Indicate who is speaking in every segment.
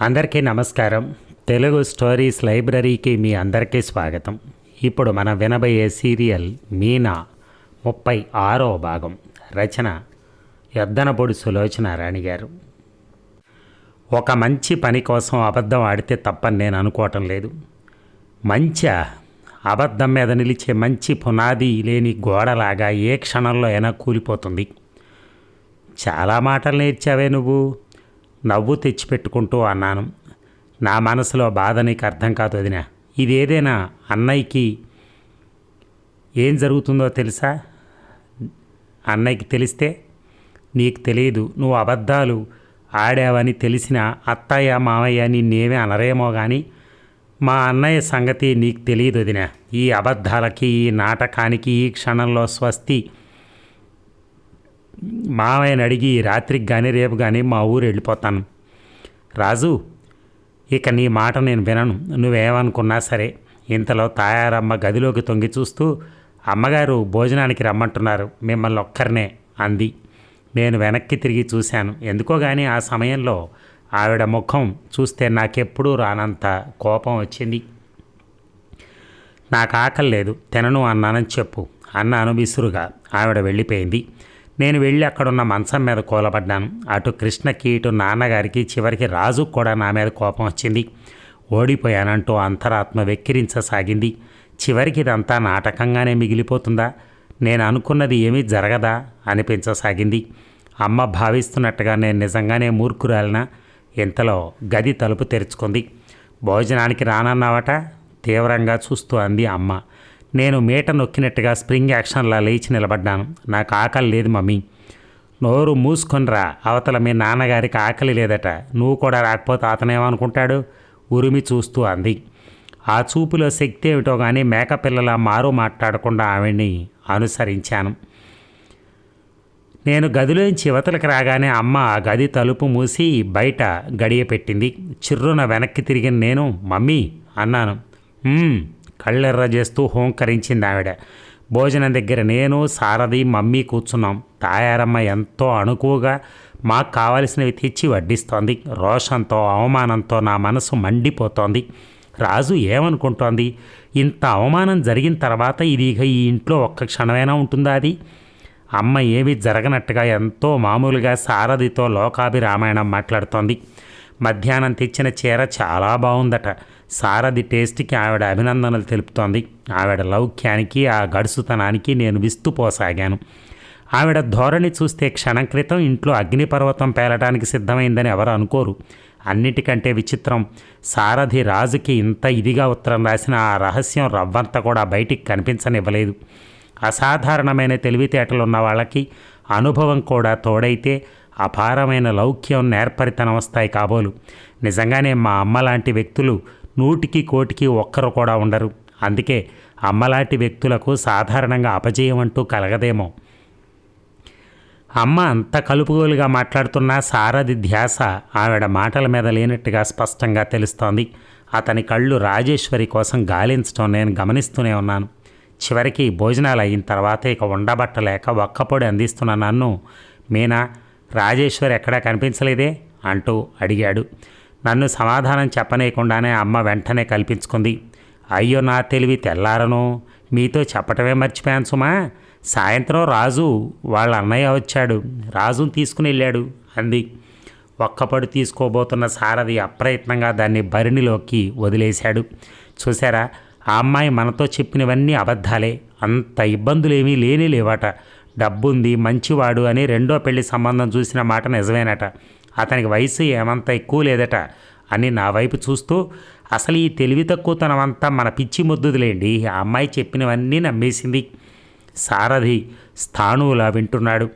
Speaker 1: అందరికీ నమస్కారం. తెలుగు స్టోరీస్ లైబ్రరీకి మీ అందరికీ స్వాగతం. ఇప్పుడు మనం వినబోయే సీరియల్ మీనా ముప్పై ఆరో భాగం. రచన ఎద్దనపొడి సులోచన రాణి గారు. ఒక మంచి పని కోసం అబద్ధం ఆడితే తప్పని నేను అనుకోవటం లేదు. మంచి అబద్ధం మీద నిలిచే మంచి పునాది లేని గోడలాగా ఏ క్షణంలో అయినా కూలిపోతుంది. చాలా మాటలు నేర్చావే నువ్వు. నవ్వు తెచ్చిపెట్టుకుంటూ అన్నాను. నా మనసులో బాధ నీకు అర్థం కాదు వదిన ఇదేదైనా అన్నయ్యకి ఏం జరుగుతుందో తెలుసా? అన్నయ్యకి తెలిస్తే నీకు తెలియదు. నువ్వు అబద్ధాలు ఆడావని తెలిసిన అత్తయ్య మామయ్య నిన్నేమీ అనరేమో కానీ మా అన్నయ్య సంగతి నీకు తెలియదు వదిన ఈ అబద్ధాలకి ఈ నాటకానికి ఈ క్షణంలో స్వస్తి మావయ్యని అడిగి రాత్రికి కానీ రేపు కానీ మా ఊరు వెళ్ళిపోతాను. రాజు ఇక నీ మాట నేను వినను. నువ్వేమనుకున్నా సరే ఇంతలో తాయారమ్మ గదిలోకి తొంగి చూస్తూ అమ్మగారు భోజనానికి రమ్మంటున్నారు. మిమ్మల్ని ఒక్కరినే అంది. నేను వెనక్కి తిరిగి చూశాను. ఎందుకో కానీ ఆ సమయంలో ఆవిడ ముఖం చూస్తే నాకెప్పుడూ రానంత కోపం వచ్చింది. నాకు ఆకలి లేదు. తినను అన్నానని చెప్పు అన్నాను విసురుగా. ఆవిడ వెళ్ళిపోయింది. నేను వెళ్ళి అక్కడున్న మంచం మీద కూలబడ్డాను. అటు కృష్ణకి ఇటు నాన్నగారికి చివరికి రాజు కూడా నా మీద కోపం వచ్చింది. ఓడిపోయానంటూ అంతరాత్మ వెక్కిరించసాగింది. చివరికి ఇదంతా నాటకంగానే మిగిలిపోతుందా? నేను అనుకున్నది ఏమీ జరగదా? అనిపించసాగింది. అమ్మ భావిస్తున్నట్టుగా నేను నిజంగానే మూర్ఖురాలిన? ఇంతలో గది తలుపు తెరుచుకుంది. భోజనానికి రానన్నావట? తీవ్రంగా చూస్తూ అంది అమ్మ. నేను మీట నొక్కినట్టుగా స్ప్రింగ్ యాక్షన్లా లేచి నిలబడ్డాను. నాకు ఆకలి లేదు మమ్మీ. నోరు మూసుకొనిరా. అవతల మీ నాన్నగారికి ఆకలి లేదట. నువ్వు కూడా రాకపోతే అతనేమనుకుంటాడు ఉరిమి చూస్తూ అంది. ఆ చూపులో శక్తి ఏమిటో కానీ మేకపిల్లల మారు మాట్లాడకుండా ఆవిడ్ని అనుసరించాను. నేను గదిలోంచి యువతలకు రాగానే అమ్మ ఆ గది తలుపు మూసి బయట గడియ పెట్టింది చిర్రున వెనక్కి తిరిగిన నేను మమ్మీ అన్నాను. కళ్ళెర్ర చేస్తూ హోంకరించింది ఆవిడ. భోజనం దగ్గర నేను సారథి మమ్మీ కూర్చున్నాం. తాయారమ్మ ఎంతో అణుకువగా మాకు కావలసినవి తెచ్చి వడ్డిస్తోంది. రోషంతో అవమానంతో నా మనసు మండిపోతోంది. రాజు ఏమనుకుంటోంది? ఇంత అవమానం జరిగిన తర్వాత ఇది ఇక ఈ ఇంట్లో ఒక్క క్షణమైనా ఉంటుందా అది? అమ్మ ఏమీ జరగనట్టుగా ఎంతో మామూలుగా సారథితో లోకాభిరామాయణం మాట్లాడుతోంది. మధ్యాహ్నం తెచ్చిన చీర చాలా బాగుందట. సారథి టేస్ట్కి ఆవిడ అభినందనలు తెలుపుతోంది. ఆవిడ లౌక్యానికి ఆ గడుసుతనానికి నేను విస్తుపోసాగాను ఆవిడ ధోరణి చూస్తే క్షణం క్రితం ఇంట్లో అగ్నిపర్వతం పేలటానికి సిద్ధమైందని ఎవరు అనుకోరు. అన్నిటికంటే విచిత్రం సారథి రాజుకి ఇంత ఇదిగా ఉత్తరం రాసిన ఆ రహస్యం రవ్వంత కూడా బయటికి కనిపించనివ్వలేదు. అసాధారణమైన తెలివితేటలు ఉన్న వాళ్ళకి అనుభవం కూడా తోడైతే అపారమైన లౌక్యం నేర్పరితనం వస్తాయి కాబోలు. నిజంగానే మా అమ్మ లాంటి వ్యక్తులు నూటికి కోటికి ఒక్కరు కూడా ఉండరు. అందుకే అమ్మలాంటి వ్యక్తులకు సాధారణంగా అపజయం అంటూ కలగదేమో. అమ్మ అంత కలుపుగోలుగా మాట్లాడుతున్న సారథి ధ్యాస ఆవిడ మాటల మీద లేనట్టుగా స్పష్టంగా తెలుస్తోంది. అతని కళ్ళు రాజేశ్వరి కోసం గాలించడం నేను గమనిస్తూనే ఉన్నాను. చివరికి భోజనాలు అయిన తర్వాత ఇక ఉండబట్టలేక ఒక్కపొడి అందిస్తున్న నన్ను మీనా రాజేశ్వరి ఎక్కడా కనిపించలేదే? అంటూ అడిగాడు. నన్ను సమాధానం చెప్పనీయకుండానే అమ్మ వెంటనే కల్పించుకుంది. అయ్యో నా తెలివి తెల్లారను. మీతో చెప్పటమే మర్చిపోయాను సుమా. సాయంత్రం రాజు వాళ్ళ అన్నయ్య వచ్చాడు. రాజును తీసుకుని వెళ్ళాడు అంది. ఒక్కపడు తీసుకోబోతున్న సారథి అప్రయత్నంగా దాన్ని భరిణిలోకి వదిలేశాడు. చూసారా ఆ అమ్మాయి మనతో చెప్పినవన్నీ అబద్ధాలే. అంత ఇబ్బందులేమీ లేని లేవట. డబ్బుంది మంచివాడు అని రెండో పెళ్ళి సంబంధం చూసిన మాట నిజమేనట. అతనికి వయసు ఏమంత ఎక్కువ లేదట. అని నా వైపు చూస్తూ అసలు ఈ తెలివి తక్కువతనమంతా మన పిచ్చి ముద్దుదిలేండి. ఆ అమ్మాయి చెప్పినవన్నీ నమ్మేసింది. సారథి స్థాణువులా వింటున్నాడు.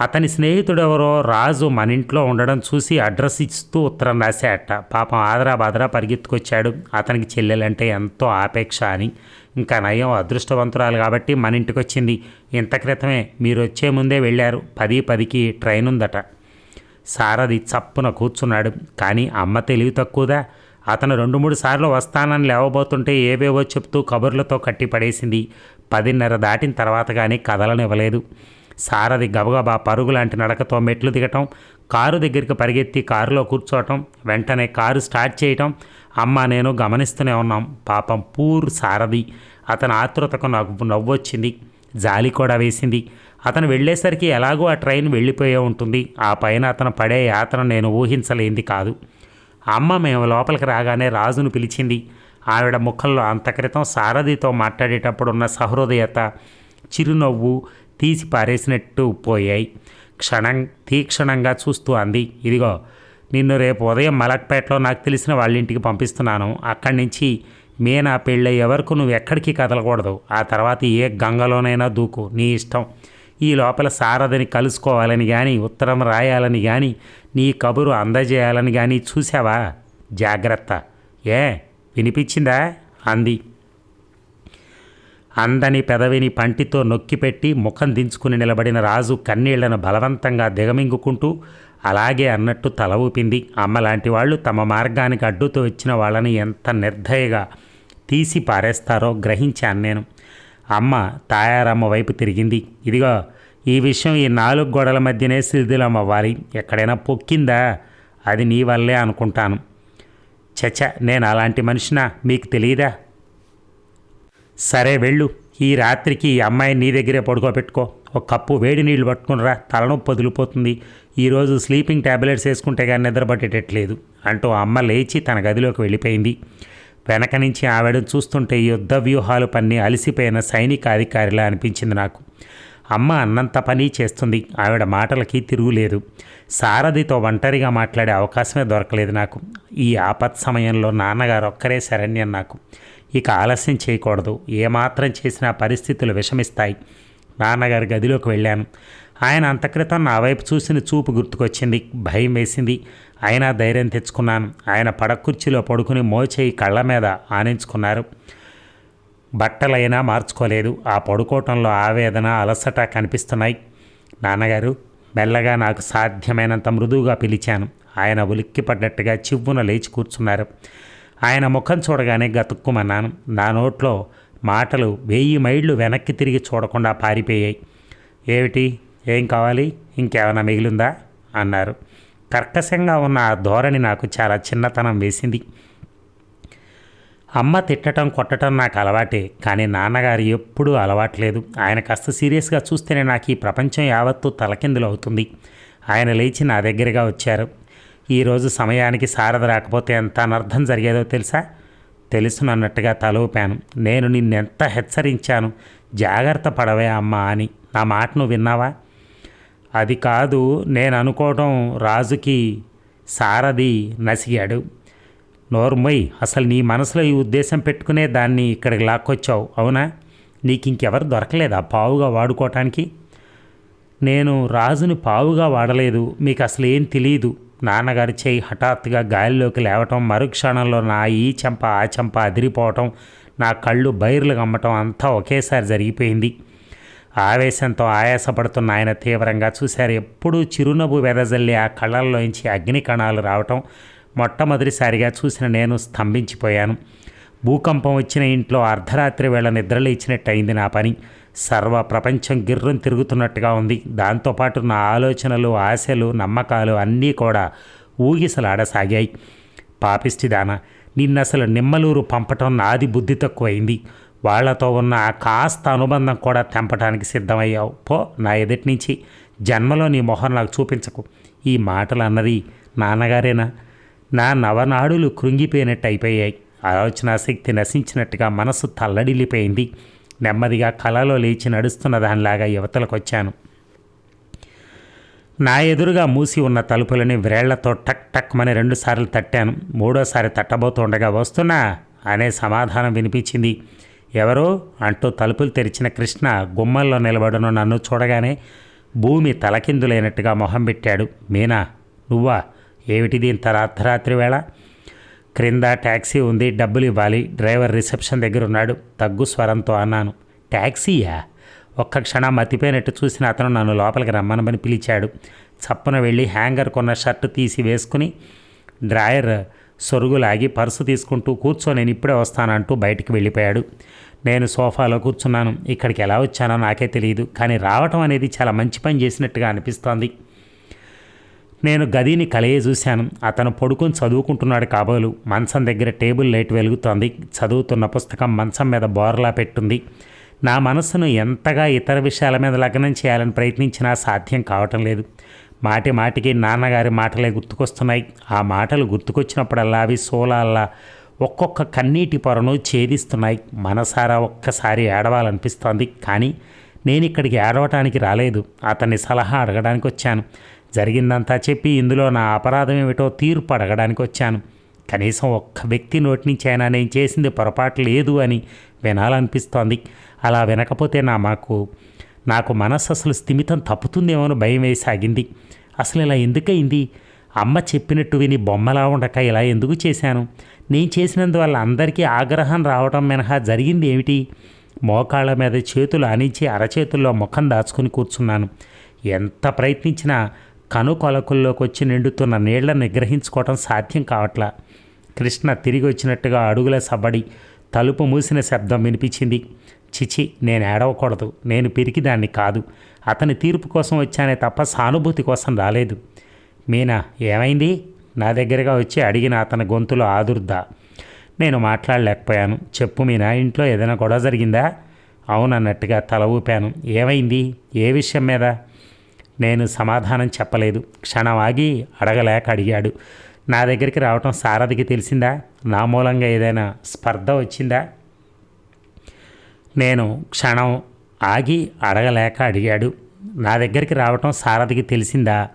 Speaker 1: అతని స్నేహితుడెవరో రాజు మన ఇంట్లో ఉండడం చూసి అడ్రస్ ఇస్తూ ఉత్తరం రాశాట పాపం ఆదరా బాదరా పరిగెత్తుకొచ్చాడు. అతనికి చెల్లెలంటే ఎంతో ఆపేక్ష అని. ఇంకా నయం అదృష్టవంతురాలు కాబట్టి మన ఇంటికి వచ్చింది ఇంత క్రితమే మీరు వచ్చే ముందే వెళ్ళారు. పది పదికి ట్రైన్ ఉందట సారథి చప్పున కూర్చున్నాడు. కానీ అమ్మ తెలివి తక్కువదా? అతను రెండు మూడు సార్లు వస్తానని లేవబోతుంటే ఏవేవో చెప్తూ కబుర్లతో కట్టి పడేసింది పదిన్నర దాటిన తర్వాత కానీ కదలనివ్వలేదు. సారథి గబగబా పరుగులాంటి నడకతో మెట్లు దిగటం కారు దగ్గరికి పరిగెత్తి కారులో కూర్చోవటం వెంటనే కారు స్టార్ట్ చేయటం అమ్మ నేను గమనిస్తూనే ఉన్నాం. పాపం పూర్ సారథి అతని ఆతృతకు నాకు నవ్వొచ్చింది. జాలి కూడా వేసింది. అతను వెళ్ళేసరికి ఎలాగో ఆ ట్రైన్ వెళ్ళిపోయే ఉంటుంది. ఆ పైన అతను పడే యాత్ర నేను ఊహించలేంది కాదు. అమ్మ మేము లోపలికి రాగానే రాజును పిలిచింది. ఆవిడ ముఖంలో అంత క్రితం సారథితో మాట్లాడేటప్పుడు ఉన్న సహృదయత చిరునవ్వు తీసి పారేసినట్టు పోయాయి. క్షణం తీక్షణంగా చూస్తూ అంది ఇదిగో నిన్ను రేపు ఉదయం మలక్పేటలో నాకు తెలిసిన వాళ్ళ ఇంటికి పంపిస్తున్నాను. అక్కడి నుంచి మే నా పెళ్ళయ్యే వరకు నువ్వు ఎక్కడికి కదలకూడదు. ఆ తర్వాత ఏ గంగలోనైనా దూకు నీ ఇష్టం. ఈ లోపల సారథిని కలుసుకోవాలని కానీ ఉత్తరం రాయాలని కానీ నీ కబురు అందజేయాలని కానీ చూసావా జాగ్రత్త. ఏ? వినిపించిందా? అంది. అందని పెదవిని పంటితో నొక్కిపెట్టి ముఖం దించుకుని నిలబడిన రాజు కన్నీళ్ళను బలవంతంగా దిగమింగుకుంటూ అలాగే అన్నట్టు తల ఊపింది. అమ్మలాంటి వాళ్ళు తమ మార్గానికి అడ్డుతో వచ్చిన వాళ్ళని ఎంత నిర్దయగా తీసి పారేస్తారో గ్రహించాను నేను. అమ్మ తాయారమ్మ వైపు తిరిగింది. ఇదిగో ఈ విషయం ఈ నాలుగు గోడల మధ్యనే శిథిలం అవ్వాలి ఎక్కడైనా పొక్కిందా? అది నీ వల్లే అనుకుంటాను. చచ నేను అలాంటి మనిషినా? మీకు తెలియదా సరే వెళ్ళు. ఈ రాత్రికి ఈ అమ్మాయిని నీ దగ్గరే పడుకోబెట్టుకో. ఒక కప్పు వేడి నీళ్ళు పట్టుకునిరా. తలనొప్పి వదిలిపోతుంది. ఈరోజు స్లీపింగ్ ట్యాబ్లెట్స్ వేసుకుంటే కానీ నిద్ర పట్టేటట్లేదు. అంటూ అమ్మ లేచి తన గదిలోకి వెళ్ళిపోయింది. వెనక నుంచి ఆవిడను చూస్తుంటే యుద్ధ వ్యూహాలు పన్ని అలసిపోయిన సైనిక అధికారిలా అనిపించింది నాకు. అమ్మ అన్నంత పని చేస్తుంది. ఆవిడ మాటలకి తిరుగులేదు. సారథితో ఒంటరిగా మాట్లాడే అవకాశమే దొరకలేదు నాకు. ఈ ఆపత్ సమయంలో నాన్నగారు ఒక్కరే శరణ్యం నాకు. ఇక ఆలస్యం చేయకూడదు. ఏమాత్రం చేసినా పరిస్థితులు విషమిస్తాయి. నాన్నగారి గదిలోకి వెళ్ళాను. ఆయన అంతక్రితం నా వైపు చూసిన చూపు గుర్తుకొచ్చింది భయం వేసింది. అయినా ధైర్యం తెచ్చుకున్నాను. ఆయన పడకుర్చీలో పడుకుని మోచేయి కళ్ళ మీద ఆనించుకున్నారు. బట్టలైనా మార్చుకోలేదు. ఆ పడుకోవటంలో ఆవేదన అలసట కనిపిస్తున్నాయి. నాన్నగారు మెల్లగా నాకు సాధ్యమైనంత మృదువుగా పిలిచాను. ఆయన ఉలిక్కిపడ్డట్టుగా చివ్వున లేచి కూర్చున్నారు. ఆయన ముఖం చూడగానే గతుక్కుమన్నాను. నా నోట్లో మాటలు వెయ్యి మైళ్ళు వెనక్కి తిరిగి చూడకుండా పారిపోయాయి. ఏమిటి? ఏం కావాలి? ఇంకేమైనా మిగిలిందా? అన్నారు. కర్కశంగా ఉన్న ఆ ధోరణి నాకు చాలా చిన్నతనం వేసింది. అమ్మ తిట్టడం కొట్టడం నాకు అలవాటే కానీ నాన్నగారు ఎప్పుడూ అలవాట్లేదు. ఆయన కాస్త సీరియస్గా చూస్తేనే నాకు ఈ ప్రపంచం యావత్తూ తలకిందులు అవుతుంది. ఆయన లేచి నా దగ్గరగా వచ్చారు. ఈరోజు సమయానికి సారథ రాకపోతే ఎంత అనర్థం జరిగేదో తెలుసా? తెలుసునన్నట్టుగా తలూపాను నేను నిన్నెంత హెచ్చరించాను? జాగ్రత్త పడవే అమ్మా అని. నా మాట నువ్వు విన్నావా? అది కాదు నేను అనుకోవటం రాజుకి సారథి నసిగాడు. నోర్మయ్ అసలు నీ మనసులో ఈ ఉద్దేశం పెట్టుకునే దాన్ని ఇక్కడికి లాక్కొచ్చావు అవునా? నీకు ఇంకెవరు దొరకలేదా పావుగా వాడుకోవటానికి నేను రాజుని పావుగా వాడలేదు మీకు అసలు ఏం తెలియదు నాన్నగారి చేయి హఠాత్తుగా గాలిలోకి లేవటం మరుక్షణంలో నా ఈ చెంప ఆ చెంప అదిరిపోవటం నా కళ్ళు బైర్లు గమ్మటం అంతా ఒకేసారి జరిగిపోయింది. ఆవేశంతో ఆయాసపడుతున్న ఆయన తీవ్రంగా చూశారు. ఎప్పుడూ చిరునవ్వు వెదజల్లి ఆ కళ్ళల్లోంచి అగ్ని కణాలు రావటం మొట్టమొదటిసారిగా చూసిన నేను స్తంభించిపోయాను. భూకంపం వచ్చిన ఇంట్లో అర్ధరాత్రి వేళ నిద్రలేచినట్టు అయింది నా పని. సర్వ ప్రపంచం గిర్రం తిరుగుతున్నట్టుగా ఉంది. దాంతోపాటు నా ఆలోచనలు ఆశలు నమ్మకాలు అన్నీ కూడా ఊగిసలాడసాగాయి. పాపిష్టిదాన నిన్నసలు నిమ్మలూరు పంపటం నాది బుద్ధి తక్కువైంది. వాళ్ళతో ఉన్న ఆ కాస్త అనుబంధం కూడా తెంపడానికి సిద్ధమయ్యావు. పో నా ఎదుటి నుంచి. జన్మలో నీ మొహం నాకు చూపించకు. ఈ మాటలు అన్నది నాన్నగారేనా? నా నవనాడులు కృంగిపోయినట్టు అయిపోయాయి. ఆలోచన శక్తి నశించినట్టుగా మనసు తల్లడిల్లిపోయింది. నెమ్మదిగా కలలో లేచి నడుస్తున్న దానిలాగా యువతలకు వచ్చాను నా ఎదురుగా మూసి ఉన్న తలుపులని వ్రేళ్ళతో టక్ టక్ మని రెండుసార్లు తట్టాను. మూడోసారి తట్టబోతుండగా వస్తున్నా? అనే సమాధానం వినిపించింది. ఎవరో అంటూ తలుపులు తెరిచిన కృష్ణ గుమ్మల్లో నిలబడును నన్ను చూడగానే భూమి తలకిందులైనట్టుగా మొహం పెట్టాడు. మీనా నువ్వా? ఏమిటిది ఇంత అర్ధరాత్రి వేళ? క్రింద ట్యాక్సీ ఉంది డబ్బులు ఇవ్వాలి. డ్రైవర్ రిసెప్షన్ దగ్గర ఉన్నాడు తగ్గు స్వరంతో అన్నాను. ట్యాక్సీయా ఒక్క క్షణం మతిపోయినట్టు చూసిన అతను నన్ను లోపలికి రమ్మనమని పిలిచాడు. చప్పున వెళ్ళి హ్యాంగర్ కొన్న షర్టు తీసి వేసుకుని డ్రాయర్ సొరుగులాగి పర్సు తీసుకుంటూ కూర్చో నేను ఇప్పుడే వస్తానంటూ బయటికి వెళ్ళిపోయాడు. నేను సోఫాలో కూర్చున్నాను. ఇక్కడికి ఎలా వచ్చానో నాకే తెలియదు కానీ రావటం అనేది చాలా మంచి పని చేసినట్టుగా అనిపిస్తోంది. నేను గదిని కలయ చూశాను. అతను పడుకొని చదువుకుంటున్నాడు కాబోలు. మంచం దగ్గర టేబుల్ లైట్ వెలుగుతోంది. చదువుతున్న పుస్తకం మంచం మీద బోర్లా పెట్టుంది. నా మనస్సును ఎంతగా ఇతర విషయాల మీద లగ్నం చేయాలని ప్రయత్నించినా సాధ్యం కావటం లేదు. మాటి మాటికి నాన్నగారి మాటలే గుర్తుకొస్తున్నాయి. ఆ మాటలు గుర్తుకొచ్చినప్పుడల్లా అవి సోలాల్లా ఒక్కొక్క కన్నీటి పొరను ఛేదిస్తున్నాయి. మనసారా ఒక్కసారి ఏడవాలనిపిస్తోంది. కానీ నేను ఇక్కడికి ఏడవటానికి రాలేదు. అతన్ని సలహా అడగడానికి వచ్చాను జరిగిందంతా చెప్పి ఇందులో నా అపరాధం ఏమిటో తీర్పు అడగడానికి వచ్చాను కనీసం ఒక్క వ్యక్తి నోటి నుంచి అయినా నేను చేసింది పొరపాటు లేదు అని వినాలనిపిస్తోంది. అలా వినకపోతే నా మాకు నాకు మనస్సు అసలు స్థిమితం తప్పుతుందేమో భయం వేసాగింది. అసలు ఇలా ఎందుకయింది? అమ్మ చెప్పినట్టు విని బొమ్మలా ఉండక ఇలా ఎందుకు చేశాను? నేను చేసినందువల్ల అందరికీ ఆగ్రహం రావడం మినహా జరిగింది ఏమిటి? మోకాళ్ళ మీద చేతులు ఆనించి అరచేతుల్లో ముఖం దాచుకుని కూర్చున్నాను. ఎంత ప్రయత్నించినా కను కొలకుల్లోకి వచ్చి నిండుతున్న నీళ్ళను నిగ్రహించుకోవటం సాధ్యం కావట్లా. కృష్ణ తిరిగి వచ్చినట్టుగా అడుగుల సబడి తలుపు మూసిన శబ్దం వినిపించింది. చిచి నేను ఏడవకూడదు నేను పిరికిదాన్ని కాదు. అతని తీర్పు కోసం వచ్చానే తప్ప సానుభూతి కోసం రాలేదు. మీనా ఏమైంది? నా దగ్గరగా వచ్చి అడిగిన అతని గొంతులో ఆదుర్దా. నేను మాట్లాడలేకపోయాను. చెప్పు మీనా ఇంట్లో ఏదైనా గొడవ జరిగిందా? అవునన్నట్టుగా తల ఊపాను. ఏమైంది? ఏ విషయం మీద? నేను సమాధానం చెప్పలేదు. క్షణం ఆగి అడగలేక అడిగాడు. నా దగ్గరికి రావటం సారథికి తెలిసిందా? నా మూలంగా ఏదైనా స్పర్ధ వచ్చిందా? నేను క్షణం ఆగి అడగలేక అడిగాడు. నా దగ్గరికి రావటం సారథికి తెలిసిందా?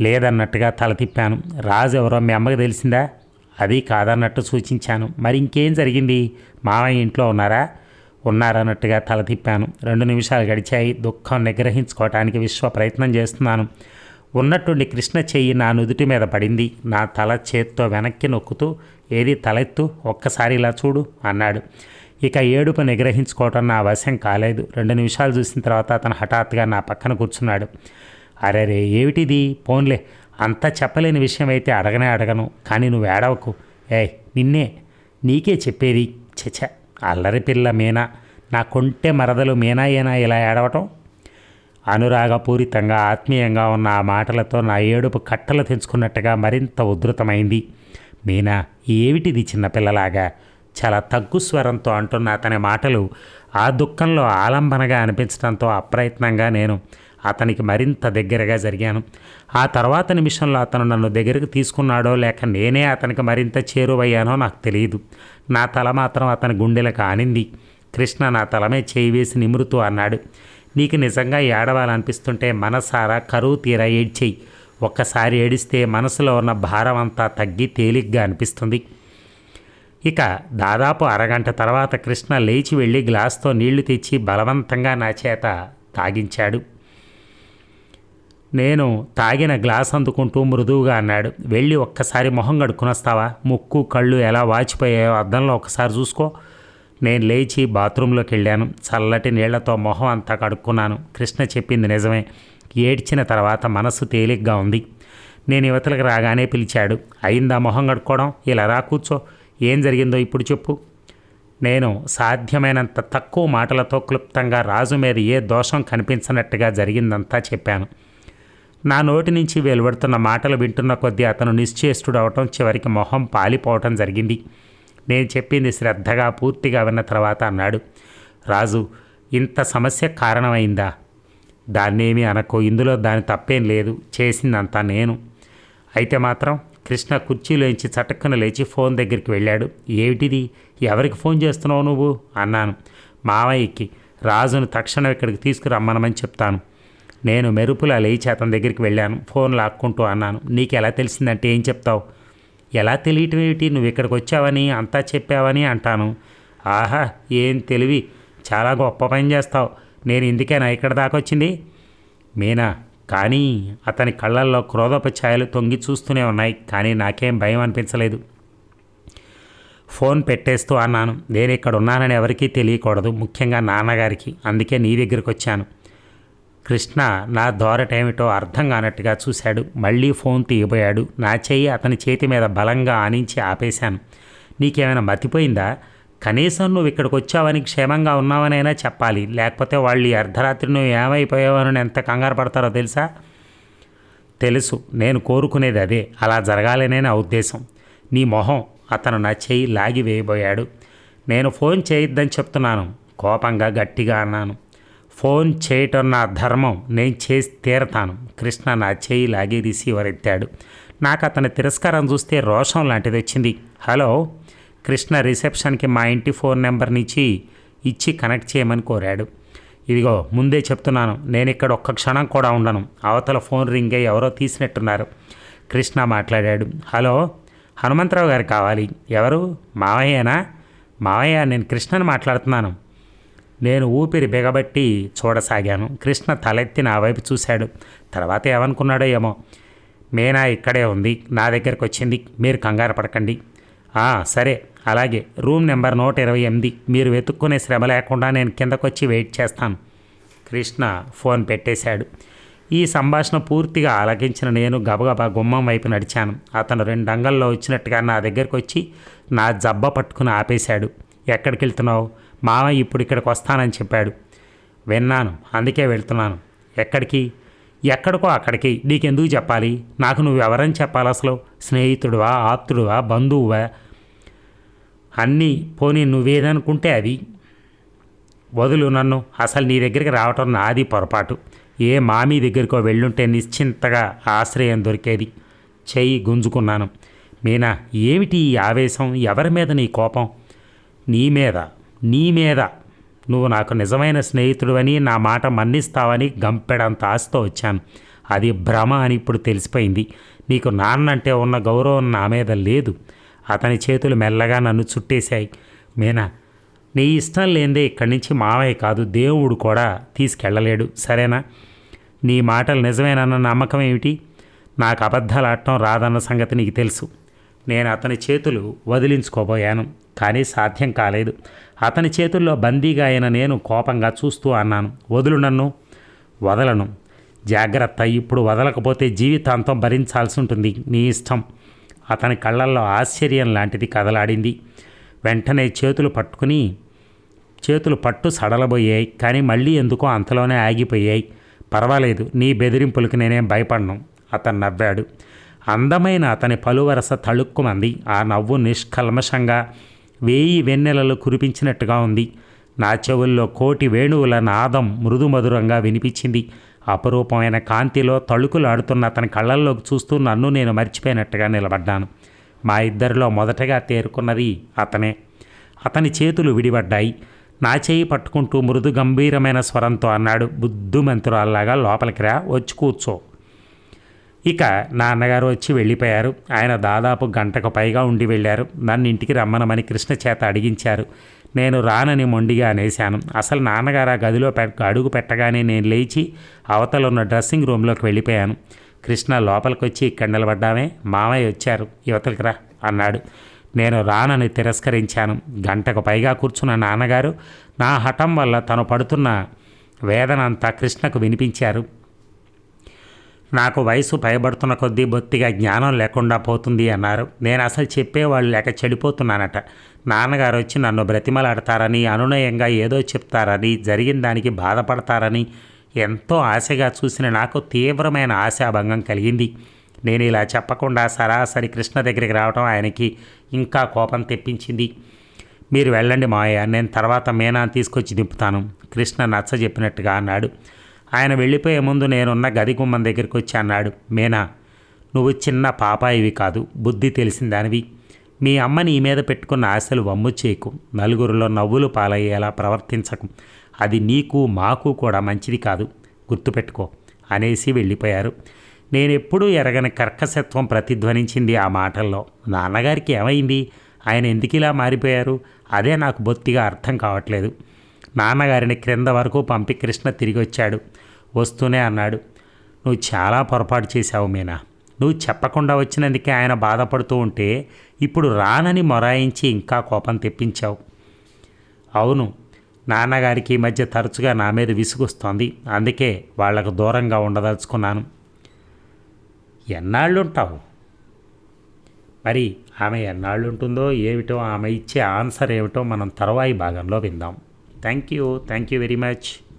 Speaker 1: లేదన్నట్టుగా తల తిప్పాను. రాజు ఎవరో మీ అమ్మకి తెలిసిందా? అది కాదన్నట్టు సూచించాను. మరి ఇంకేం జరిగింది? మామయ్య ఇంట్లో ఉన్నారా? ఉన్నారన్నట్టుగా తల తిప్పాను. రెండు నిమిషాలు గడిచాయి. దుఃఖం నిగ్రహించుకోవటానికి విశ్వ ప్రయత్నం చేస్తున్నాను. ఉన్నట్టుండి కృష్ణ చెయ్యి నా నుదుటి మీద పడింది. నా తల చేత్తో వెనక్కి నొక్కుతూ ఏది తలెత్తు? ఒక్కసారి ఇలా చూడు అన్నాడు. ఇక ఏడుపు నిగ్రహించుకోవటం నా వశం కాలేదు. రెండు నిమిషాలు చూసిన తర్వాత అతను హఠాత్తుగా నా పక్కన కూర్చున్నాడు. అరే రే ఏమిటిది? పోన్లే. అంత చెప్పలేని విషయం అయితే అడగనే అడగను. కానీ నువ్వు ఏడవకు. ఏ నిన్నే నీకే చెప్పేది చచ. అల్లరి పిల్ల మీనా. నా కొంటె మరదలు మీనా ఏనా ఇలా ఏడవటం? అనురాగపూరితంగా ఆత్మీయంగా ఉన్న ఆ మాటలతో నా ఏడుపు కట్టలు తెంచుకున్నట్టుగా మరింత ఉధృతమైంది. మీనా ఏమిటిది చిన్నపిల్లలాగా? చాలా తగ్గు స్వరంతో అంటున్న అతని మాటలు ఆ దుఃఖంలో ఆలంబనగా అనిపించడంతో అప్రయత్నంగా నేను అతనికి మరింత దగ్గరగా జరిగాను. ఆ తర్వాత నిమిషంలో అతను నన్ను దగ్గరకు తీసుకున్నాడో లేక నేనే అతనికి మరింత చేరువయ్యానో నాకు తెలియదు నా తల మాత్రం అతని గుండెలకు ఆనింది. కృష్ణ నా తలమే చేయి వేసి నిమురుతూ అన్నాడు. నీకు నిజంగా ఏడవాలనిపిస్తుంటే మనసారా కరువు తీరా ఏడ్చేయి. ఒక్కసారి ఏడిస్తే మనసులో ఉన్న భారం అంతా తగ్గి తేలిగ్గా అనిపిస్తుంది. ఇక దాదాపు అరగంట తర్వాత కృష్ణ లేచి వెళ్ళి గ్లాస్తో నీళ్ళు తెచ్చి బలవంతంగా నా చేత తాగించాడు. నేను తాగిన గ్లాస్ అందుకుంటూ మృదువుగా అన్నాడు. వెళ్ళి ఒక్కసారి మొహం కడుక్కునొస్తావా? ముక్కు కళ్ళు ఎలా వాచిపోయాయో అద్దంలో ఒకసారి చూసుకో. నేను లేచి బాత్రూంలోకి వెళ్ళాను. చల్లటి నీళ్ళతో మొహం అంతా కడుక్కున్నాను. కృష్ణ చెప్పింది నిజమే. ఏడ్చిన తర్వాత మనసు తేలిగ్గా ఉంది. నేను యువతలకు రాగానే పిలిచాడు. అయిందా మొహం కడుక్కోవడం? ఇలా రా కూర్చో. ఏం జరిగిందో ఇప్పుడు చెప్పు. నేను సాధ్యమైనంత తక్కువ మాటలతో క్లుప్తంగా రాజు మీద ఏ దోషం కనిపించనట్టుగా జరిగిందంతా చెప్పాను. నా నోటి నుంచి వెలువడుతున్న మాటలు వింటున్న కొద్దీ అతను నిశ్చేష్టుడవటం చివరికి మొహం పాలిపోవటం జరిగింది. నేను చెప్పింది శ్రద్ధగా పూర్తిగా విన్న తర్వాత అన్నాడు. రాజు ఇంత సమస్య కారణమైందా? దాన్నేమీ అనకో. ఇందులో దాని తప్పేం లేదు. చేసిందంతా నేను. అయితే మాత్రం కృష్ణ కుర్చీలోంచి చటక్కన లేచి ఫోన్ దగ్గరికి వెళ్ళాడు. ఏమిటిది? ఎవరికి ఫోన్ చేస్తున్నావు నువ్వు? అన్నాను. మావయ్యకి. రాజును తక్షణం ఇక్కడికి తీసుకురమ్మనమని చెప్తాను. నేను మెరుపులా లేచి అతని దగ్గరికి వెళ్ళాను. ఫోన్ లాక్కుంటూ అన్నాను. నీకు ఎలా తెలిసిందంటే ఏం చెప్తావు? ఎలా తెలియటం ఏమిటి? నువ్వు ఇక్కడికి వచ్చావని అంతా చెప్పావని అంటాను. ఆహా! ఏం తెలివి? చాలా గొప్ప పని చేస్తావు. నేను ఇందుకేనా ఇక్కడ దాకా వచ్చింది? మీనా? కానీ అతని కళ్ళల్లో క్రోధపు ఛాయలు తొంగి చూస్తూనే ఉన్నాయి కానీ నాకేం భయం అనిపించలేదు. ఫోన్ పెట్టేస్తూ అన్నాను నేను ఇక్కడ ఉన్నానని ఎవరికీ తెలియకూడదు ముఖ్యంగా నాన్నగారికి. అందుకే నీ దగ్గరికి వచ్చాను. కృష్ణ నా దోరటేమిటో అర్థం కానట్టుగా చూశాడు. మళ్ళీ ఫోన్ తీయబోయాడు. నా చెయ్యి అతని చేతి మీద బలంగా ఆనించి ఆపేశాను. నీకేమైనా మతిపోయిందా? కనీసం నువ్వు ఇక్కడికి వచ్చావని క్షేమంగా ఉన్నావనైనా చెప్పాలి. లేకపోతే వాళ్ళు ఈ అర్ధరాత్రి నువ్వు ఏమైపోయావని ఎంత కంగారు పడతారో తెలుసా? తెలుసు. నేను కోరుకునేది అదే. అలా జరగాలనే నా ఉద్దేశం. నీ మొహం అతను నా చేయి లాగి వేయబోయాడు. నేను ఫోన్ చేయొద్దని చెప్తున్నాను. కోపంగా గట్టిగా అన్నాను. ఫోన్ చేయటం నా ధర్మం. నేను చేసి తీరతాను. కృష్ణ నా చేయి లాగి రిసీవర్ ఎత్తాడు. నాకు అతని తిరస్కారం చూస్తే రోషం లాంటిది వచ్చింది. హలో? కృష్ణ రిసెప్షన్కి మా ఇంటి ఫోన్ నెంబర్ నుంచి ఇచ్చి కనెక్ట్ చేయమని కోరాడు. ఇదిగో ముందే చెప్తున్నాను నేను ఇక్కడ ఒక్క క్షణం కూడా ఉండను. అవతల ఫోన్ రింగ్ అయ్యి ఎవరో తీసినట్టున్నారు. కృష్ణ మాట్లాడాడు. హలో హనుమంతరావు గారు కావాలి. ఎవరు? మావయ్యనా? మావయ్య నేను కృష్ణని మాట్లాడుతున్నాను. నేను ఊపిరి బిగబట్టి చూడసాగాను. కృష్ణ తలెత్తి నా వైపు చూశాడు. తర్వాత ఏమనుకున్నాడో ఏమో. మేనా ఇక్కడే ఉంది. నా దగ్గరకు వచ్చింది మీరు కంగారు పడకండి. సరే. అలాగే రూమ్ నెంబర్ నూట ఇరవై ఎనిమిది. మీరు వెతుక్కునే శ్రమ లేకుండా నేను కిందకొచ్చి వెయిట్ చేస్తాను. కృష్ణ ఫోన్ పెట్టేశాడు. ఈ సంభాషణ పూర్తిగా ఆలకించిన నేను గబగబా గుమ్మం వైపు నడిచాను. అతను రెండు అంగల్లో వచ్చినట్టుగా నా దగ్గరికి వచ్చి నా జబ్బ పట్టుకుని ఆపేశాడు. ఎక్కడికి వెళ్తున్నావు మామ ఇప్పుడు ఇక్కడికి వస్తానని చెప్పాడు. విన్నాను. అందుకే వెళ్తున్నాను. ఎక్కడికి? ఎక్కడికో అక్కడికి నీకెందుకు చెప్పాలి? నాకు నువ్వు ఎవరని చెప్పాలి అసలు? స్నేహితుడువా ఆప్తుడువా బంధువువా? అన్నీ పోనీ నువ్వేదనుకుంటే అది. వదులు నన్ను. అసలు నీ దగ్గరికి రావటం నాది పొరపాటు. ఏ మామీ దగ్గరికో వెళ్ళుంటే నిశ్చింతగా ఆశ్రయం దొరికేది. చెయ్యి గుంజుకున్నాను. మీనా ఏమిటి ఈ ఆవేశం? ఎవరి మీద నీ కోపం? నీ మీద. నీ మీద. నువ్వు నాకు నిజమైన స్నేహితుడివని నా మాట మన్నిస్తావని గంపెడంత ఆశతో వచ్చాను. అది భ్రమ అని ఇప్పుడు తెలిసిపోయింది. నీకు నాన్నంటే ఉన్న గౌరవం నా మీద లేదు. అతని చేతులు మెల్లగా నన్ను చుట్టేశాయి. మీనా నీ ఇష్టం లేదే ఇక్కడి నుంచి మావయ్య కాదు దేవుడు కూడా తీసుకెళ్ళలేడు. సరేనా? నీ మాటలు నిజమేనన్న నమ్మకం ఏమిటి? నాకు అబద్ధాలు ఆడటం రాదన్న సంగతి నీకు తెలుసు. నేను అతని చేతులు వదిలించుకోబోయాను. కానీ సాధ్యం కాలేదు. అతని చేతుల్లో బందీగా అయిన నేను కోపంగా చూస్తూ అన్నాను. వదులు నన్ను. వదలను. జాగ్రత్త ఇప్పుడు వదలకపోతే జీవితాంతం భరించాల్సి ఉంటుంది. నీ ఇష్టం. అతని కళ్ళల్లో ఆశ్చర్యం లాంటిది కదలాడింది. వెంటనే చేతులు పట్టుకుని చేతులు పట్టు సడలబోయాయి కానీ మళ్ళీ ఎందుకో అంతలోనే ఆగిపోయాయి. పర్వాలేదు నీ బెదిరింపులకి నేనేం భయపడను అతను నవ్వాడు. అందమైన అతని పలువరస తళుక్కుమంది. ఆ నవ్వు నిష్కల్మషంగా వేయి వెన్నెలలు కురిపించినట్టుగా ఉంది. నా చెవుల్లో కోటి వేణువుల నాదం మృదుమధురంగా వినిపించింది. అపరూపమైన కాంతిలో తళుకులాడుతున్న అతని కళ్ళల్లోకి చూస్తూ నన్ను నేను మర్చిపోయినట్టుగా నిలబడ్డాను. మా ఇద్దరిలో మొదటగా తేరుకున్నది అతనే. అతని చేతులు విడిపడ్డాయి. నా చేయి పట్టుకుంటూ మృదు గంభీరమైన స్వరంతో అన్నాడు. బుద్ధుమంతురాల్లాగా లోపలికి రా వచ్చి కూర్చో. ఇక నాన్నగారు వచ్చి వెళ్ళిపోయారు. ఆయన దాదాపు గంటకు పైగా ఉండి వెళ్ళారు. నన్ను ఇంటికి రమ్మనమని కృష్ణ చేత అడిగించారు. నేను రానని మొండిగా అనేశాను. అసలు నాన్నగారు ఆ గదిలో పె అడుగు పెట్టగానే నేను లేచి అవతల ఉన్న డ్రెస్సింగ్ రూమ్లోకి వెళ్ళిపోయాను. కృష్ణ లోపలికి వచ్చి ఇక్కడ నిలబడ్డామే. మామయ్య వచ్చారు. యువతలకి రా అన్నాడు. నేను రానని తిరస్కరించాను. గంటకు పైగా కూర్చున్న నాన్నగారు నా హఠం వల్ల తను పడుతున్న వేదన అంతా కృష్ణకు వినిపించారు. నాకు వయసు పైబడుతున్న కొద్దీ బొత్తిగా జ్ఞానం లేకుండా పోతుంది అన్నారు. నేను అసలు చెప్పేవాళ్ళు లేక చెడిపోతున్నానట. నాన్నగారు వచ్చి నన్ను బ్రతిమలాడతారని అనునయంగా ఏదో చెప్తారని జరిగిన దానికి బాధపడతారని ఎంతో ఆశగా చూసిన నాకు తీవ్రమైన ఆశాభంగం కలిగింది. నేను ఇలా చెప్పకుండా సరాసరి కృష్ణ దగ్గరికి రావడం ఆయనకి ఇంకా కోపం తెప్పించింది. మీరు వెళ్ళండి మావయ్య నేను తర్వాత మేనాన్ని తీసుకొచ్చి దింపుతాను. కృష్ణ నచ్చ చెప్పినట్టుగా అన్నాడు. ఆయన వెళ్ళిపోయే ముందు నేనున్న గది గుమ్మం దగ్గరికి వచ్చి అన్నాడు మేనా నువ్వు చిన్న పాపాయివి కాదు బుద్ధి తెలిసిందానివి మీ అమ్మ నీ మీద పెట్టుకున్న ఆశలు వమ్ము చేయకు. నలుగురిలో నవ్వులు పాలయ్యేలా ప్రవర్తించకు. అది నీకు మాకు కూడా మంచిది కాదు. గుర్తుపెట్టుకో అనేసి వెళ్ళిపోయారు. నేను ఎప్పుడూ ఎరగని కర్కశత్వం ప్రతిధ్వనించింది ఆ మాటల్లో. నాన్నగారికి ఏమైంది? ఆయన ఎందుకు ఇలా మారిపోయారు? అదే నాకు బొత్తిగా అర్థం కావట్లేదు. నాన్నగారిని క్రింద వరకు పంపి కృష్ణ తిరిగి వచ్చాడు వస్తూనే అన్నాడు. నువ్వు చాలా పొరపాటు చేశావు మీనా. నువ్వు చెప్పకుండా వచ్చినందుకే ఆయన బాధపడుతూ ఉంటే ఇప్పుడు రానని మొరాయించి ఇంకా కోపం తెప్పించావు. అవును. నాన్నగారికి ఈ మధ్య తరచుగా నా మీద విసుగొస్తోంది. అందుకే వాళ్ళకు దూరంగా ఉండదలుచుకున్నాను. ఎన్నాళ్ళు ఉంటావు మరి ఆమె ఎన్నాళ్ళు ఉంటుందో ఏమిటో ఆమె ఇచ్చే ఆన్సర్ ఏమిటో మనం తర్వాయి భాగంలో విందాం. Thank you. Thank you very much.